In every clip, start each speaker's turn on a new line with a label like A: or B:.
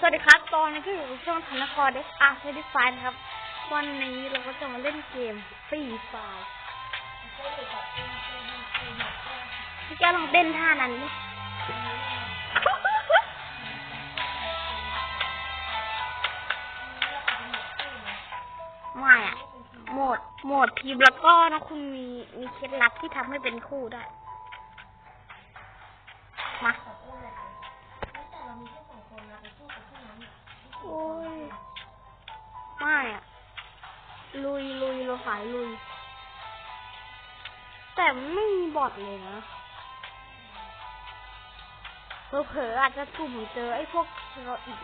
A: สวัสดีครับ ตอนนี้ก็อยู่ในช่วงธนครเดสอาร์เซดิฟายนะครับ วันนี้เราก็จะมาเล่นเกมฟรีไฟล์พี่แกลองเต้นท่านั้นดิไม่อะโหมด โหมดทีมแล้วก็นะคุณมี มีเคล็ดลับที่ทำให้เป็นคู่ได้ มา โอ้ยไม่อะลุยลุยเราสายลุย แต่ไม่มีบอดเลยนะเผลอๆอาจจะกลุ่มเจอไอ้พวกเราอีก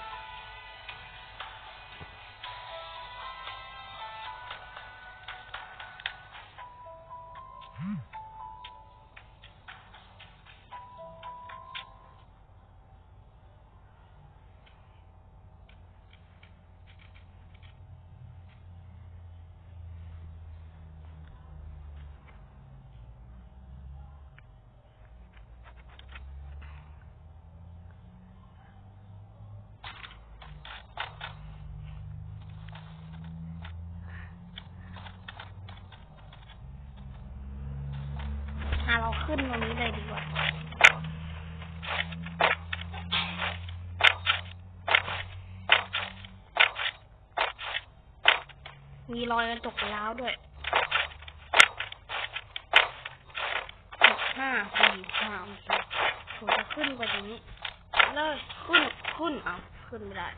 A: ขึ้นตรงนี้เลยดีกว่ามีรอยกระจกร้าวด้วยหกห้าสี่สามสองผมจะขึ้นไปตรงนี้ เลยขึ้น ขึ้น เอะขึ้นไม่ได้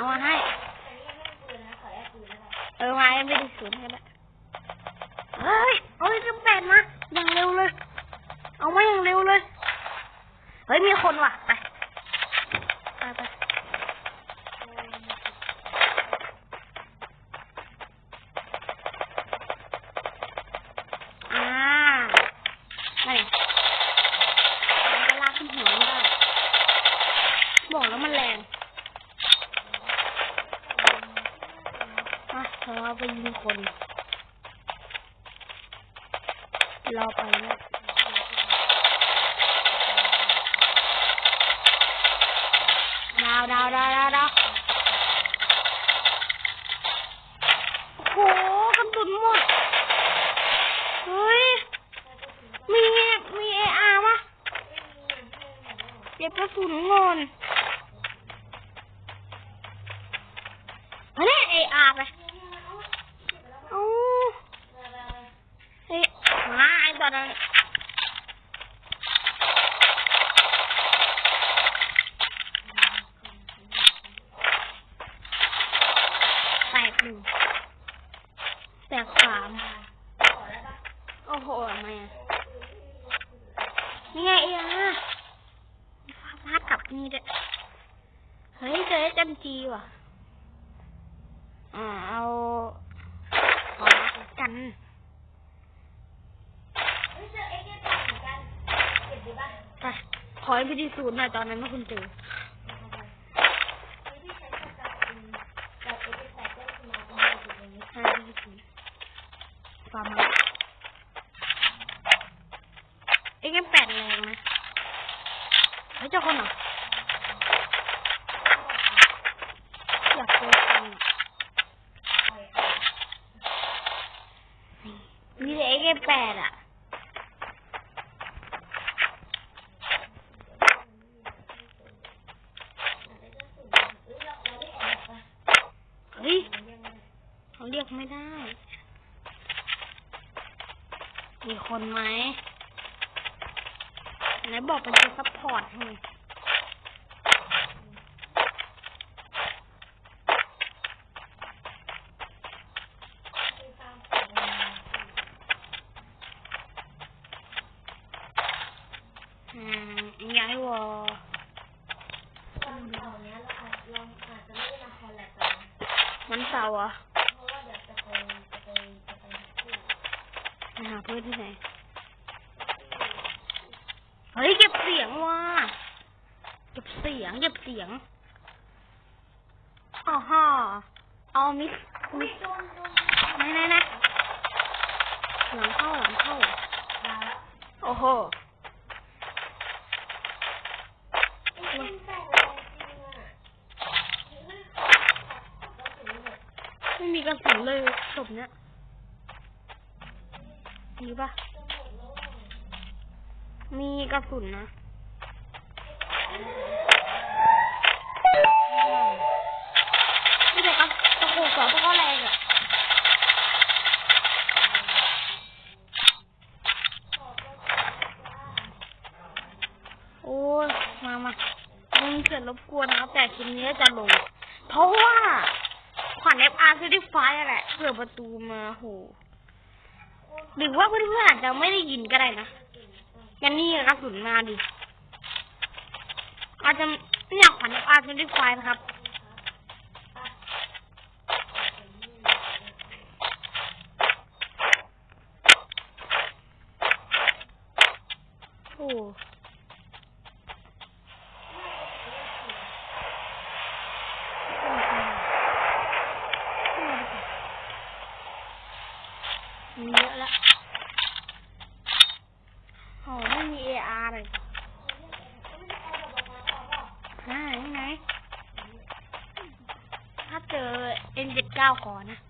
A: เอามาให้ เออมาไม่ได้ศูนย์ก็ได้เฮ้ยเอาไอ้สิบแปดมาอย่างเร็วเลย เอามาอย่างเร็วเลย เฮ้ยมีคนว่ะ ไป ไปไปอ่าไม่มันก็ลากขึ้นหัวไม่ได้ บอกแล้วมันแรงมา เราไปยิงคน เราไปแล้วดาวดาวดาวดาวดาวโอ้โหกระสุนหมด เฮ้ย มีมีเออาร์ปะเก็บกระสุนก่อนเอาเนี่ยเออาร์ไปเอ้าเฮ้ยมาไอ้ตอนนั้นแตกหนึ่งแตกสามโอ้โหทำไมอะนี่ไงเองอะฟาพาดกลับนี่ด้วยเฮ้ยเจอจันจีว่ะ อ่าเอาขอกัน ไป ขอให้พี่ดีศูนย์หน่อยตอนนั้นเมื่อคุณเจอ ใช่พี่ดีศูนย์ฟาร์ม เอ็มแปดแรงนะเฮ้ยเจ้าคนเหรออยากเจอคนอะนี่มีแต่เอ็มแปดอะ เฮ้ยเขาเรียกไม่ได้ มี คนไหมไหนบอกเป็นจะซัพพอร์ตให้อืมย้ายวอ
B: วันเสาร์เนี้ยเราอาจเราอาจะไม่ได้มาคอลแลบกันนะ
A: มันเสาร์อะ
B: เพราะว่าเดี๋ยวจะไปจะไปจะไปที่
A: ไป หาเพื่อนที่ไหน เฮ้ยเก็บเสียงว่ะ เก็บเสียงเก็บเสียงอ๋อฮะเอามิสมิสไหนไหนไหนหลังเข้าหลังเข้า โอ้โห
B: ไม่มด
A: ไม่มีกระสุนเลยศพเนี้ย มีป่ะ
B: มี
A: กระสุนนะไม่แต่กระตะโขกสองก็แรงอะโอ้ยมามามึงเกิดรบกวนนะครับแต่คลิปนี้จะลง เพราะว่าขวัญเอฟอาร์ซีดีไฟแหละเปิดประตูมาโห หรือว่าเพื่อนๆอาจจะไม่ได้ยินก็ได้นะงั้นนี่กระสุนมาดิอาจจะเนี่ยขวัญอฟอาร์ซีดีไฟนะครับ โอ้มีเยอะแล้วโอ้ไม่มี AR เลยหายังไง ถ้าเจอ งาขอ
B: เนี่ย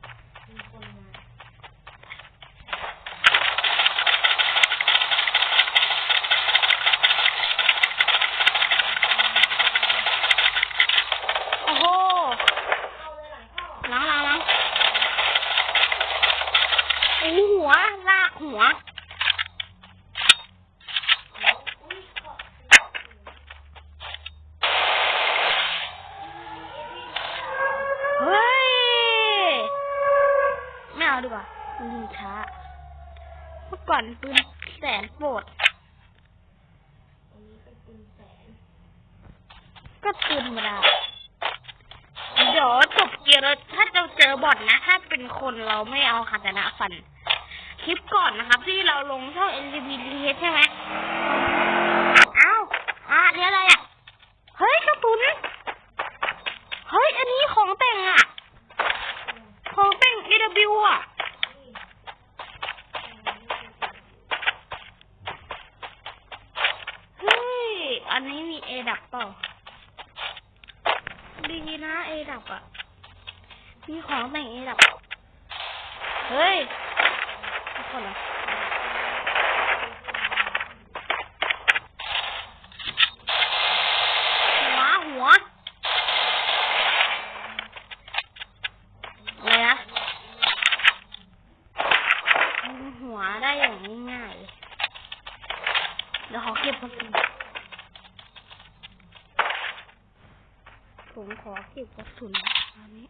A: โอ้โห
B: เข้าลยหลังเข้า
A: หลังหลังหลังโอ้โหหัว ลากหัว
B: อุ้ยเกาะ
A: เฮ้ย ไม่เอาดีกว่ามันยิงช้า เมื่อก่อนปืนแสนโปรด
B: อันนี้เป็นปืนแสน
A: ก็ปืนธรรมดา เดี๋ยวจบเกียร์แล้วถ้า เจอบอทนะ ถ้าเป็นคนเราไม่เอาคาตานะฟัน คลิปก่อนนะครับ ที่เราลงช่อง n g p t h ใช่ไหมเอ้าอะอันนี้อะไรอะ เฮ้ยกระตุนเฮ้ย อันนี้ของแต่งอะ ของแต่ง EW อะ เฮ้ย อันนี้มีเอดับเปล่า ดีนะเอดับอะ มีของแต่งเอดับ เฮ้ยทุกคนเหรอหัวหัวอะไรนะยิงหัวได้อย่างง่ายๆเดี๋ยวขอเก็บกระสุนผมขอเก็บกระสุนอันนี้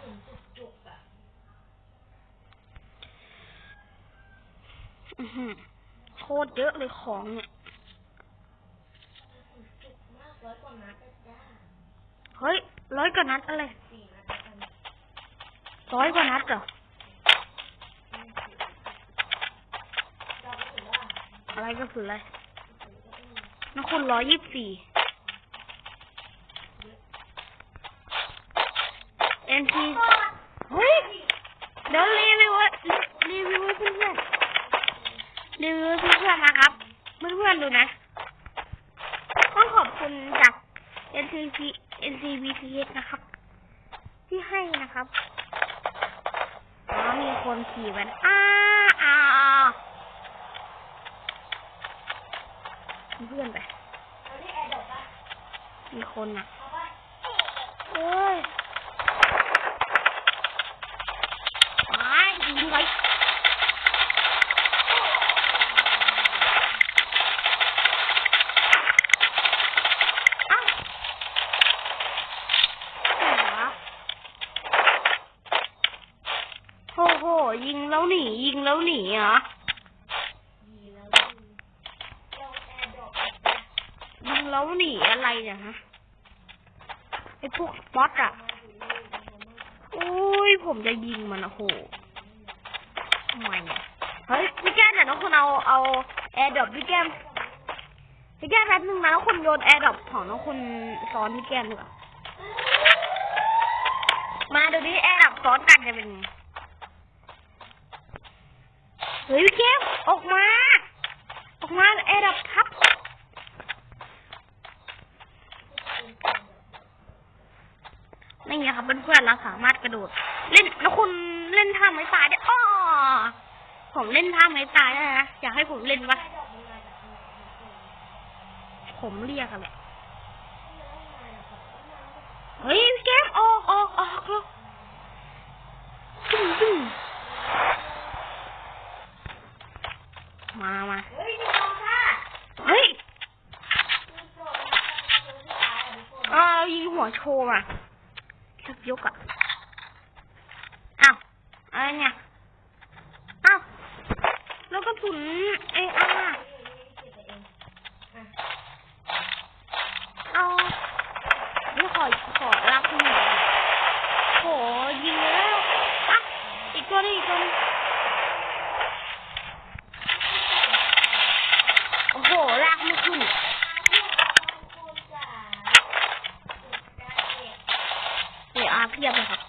B: ถึงจุกๆอะ
A: อื้อหือ โคตรเยอะเลยของเนี่ยเฮ้ยร้อยกว่านัดอะไรร้อยกว่านัดเหรออะไรก็คืออะไรนักคุณร้อยยี่สิบสี่เอ็นทีเฮ้ย เดี๋ยวรีวิวไว้รีวิวให้เพื่อนๆรีวิวให้เพื่อนๆนะครับเพื่อนๆดูนะต้องขอบคุณจาก NCP NCBTS นะครับ ที่ให้นะครับอ๋อมีคนขี่มันอ้าอ้าเพื่อนไปมีคนอะ
B: เอาปะ
A: โอ้ยไปยิงไปเอ้าไหนวะโอ้โห ยิงแล้วหนี ยิงแล้ว หนีเหรอ
B: ดีแล้วดีลงแล้
A: วหนีอะไรเนี่ยฮะไอพวกบอสอะโอ้ยผมจะยิงมันอะโหทำไมอะเฮ้ยพี่แก้มเดี๋ยวน้องคุณเอาเอาแอร์ดรอปพี่แก้มพี่แก้มแป๊บนึงนะน้องคุณโยนแอร์ดรอปของน้องคุณซ้อนพี่แก้มดีกว่ามาดูดิแอร์ดรอปซ้อนกันจะเป็นไง เฮ้ยพี่แก้มออกมา ออกมาแอร์ดรอปทับนี่ไงครับเพื่อนๆเราสามารถกระโดด เล่นแล้วคุณเล่นท่าไม้ตายได้อ้อผมเล่นท่าไม้ตายได้นะอยากให้ผมเล่นปะผมเรียกกันแหละ
B: มันมาจากทางไหน
A: เฮ้ยพี่แก้มออกออกออกแล้วตึ้งตึ้งมามา
B: เฮ้ยนี่เอาค่ะ
A: เฮ้ย
B: มีโจทย์นะคะตัวที่ตายอะทุกคน
A: อ่าเรา ยิงหัวโชว์อะสักยกอะอ้าวอะไรเนี่ยอ้าวแล้วก็สุนเออาเอานี่ขอขอรักหนูโหยิงแล้วอะอีกตัวนึงอีกตัวนึงโอ้โหลากไม่ขึ้นเดี๋ยวอาเพียบเลยครับ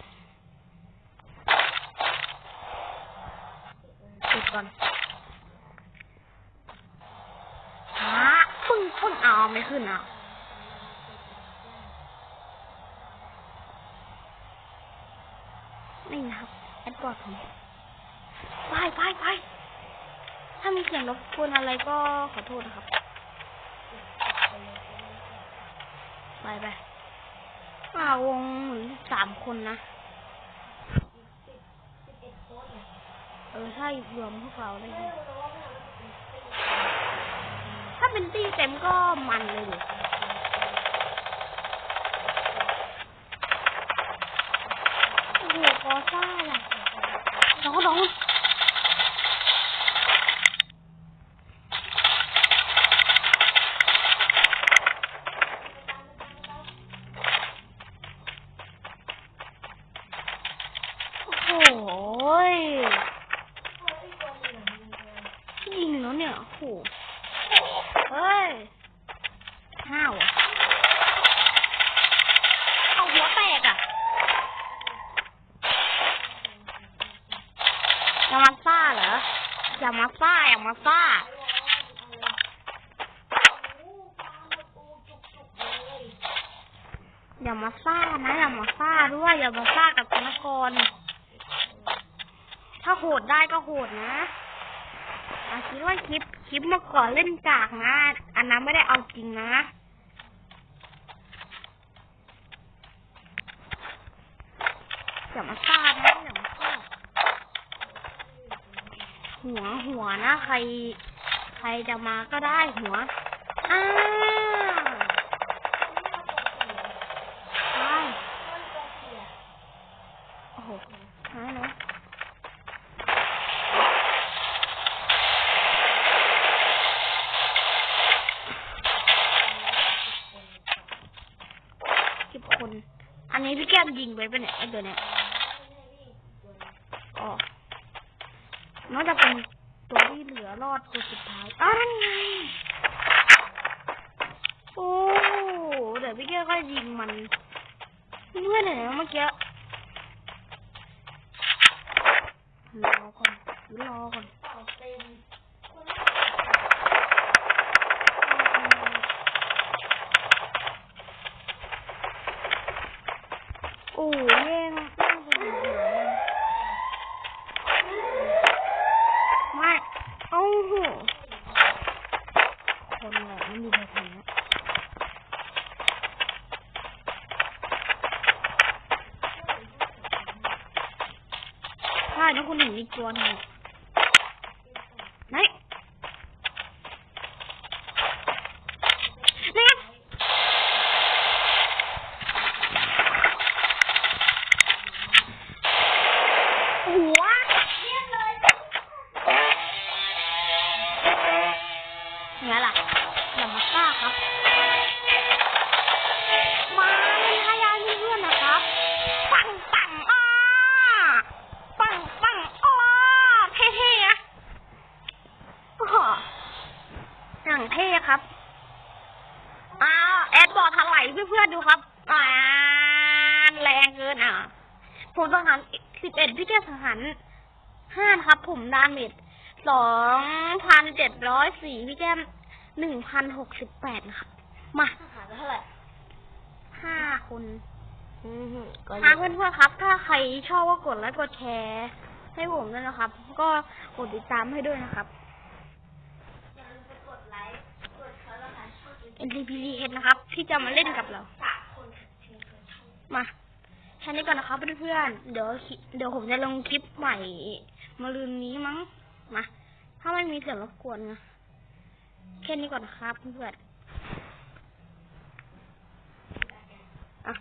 A: ปิดก่อนฮะปึ้งปึ้งเอาไม่ขึ้นอะ นี่นะครับแอดบอร์ดผมไปไปไปถ้ามีเสียงรบกวนอะไรก็ขอโทษนะครับ ไปไปอ่าวงหรือสามคนนะ เออใช่รวมพวกเราได้ถ้าเป็นตีเต็มก็มันเลยดิ โอ้โหกอซ่าล่ะน้องน้องโอ้โหยยิงแล้วเนี่ย โอ้โห เฮ้ย ห้าวอะ เอาหัวแตกอะ อย่ามาซ่าเหรออย่ามาซ่าอย่ามาซ่าอย่ามาซ่านะอย่ามาซ่าด้วยอย่ามาซ่ากับธนกรถ้าโหดได้ก็โหดนะอาคิดว่าคลิปคลิปเมื่อก่อนเล่นกากนะ อันนั้นไม่ได้เอาจริงนะอย่ามาซ่า หัวหัวนะ ใคร ใครจะมาก็ได้หัวอ้าโอ้โหหายนะสิบคน อันนี้พี่แก้มยิงไปปะเนี่ยไอตัวเนี้ยอ๋อ น่าจะเป็นตัวที่เหลื อรอดคนสุดท้ายอ้าวนั่นไงโอ้เดี๋ยวพี่แก้วก็ยิงมันเมื่อไหนนะเมื่อกี้รอก่อนรอก่อน นแห
B: ละ
A: ไม่มีใครใช่น้องคุณหนูมีกลัวหนึ่ สี่พี่แก้มหนึ่งพันหกสิบแปดนะครับมา
B: หาไปเท่าไหร่
A: ห้าคน
B: อืมก็
A: ทางเพื่อนๆครับ ถ้าใครชอบก็กดไลค์กดแชร์ให้ผมด้วยนะครับ ก็กดติดตามให้ด้วยนะครับ
B: อย่าลืมไปกดไลค์กดเขาแล้วค่ะช่องอีก
A: NTPH นะครับ ที่จะมาเล่นกับเรา
B: สามคนค่ะเชิญชม
A: มาแค่นี้ก่อนนะครับเพื่อนๆ เดี๋ยวคลิเดี๋ยวผมจะลงคลิปใหม่มาลืนนี้มั้ง มา ถ้าไม่มีเสียงรบกวนนะ แค่นี้ก่อนครับเพื่อน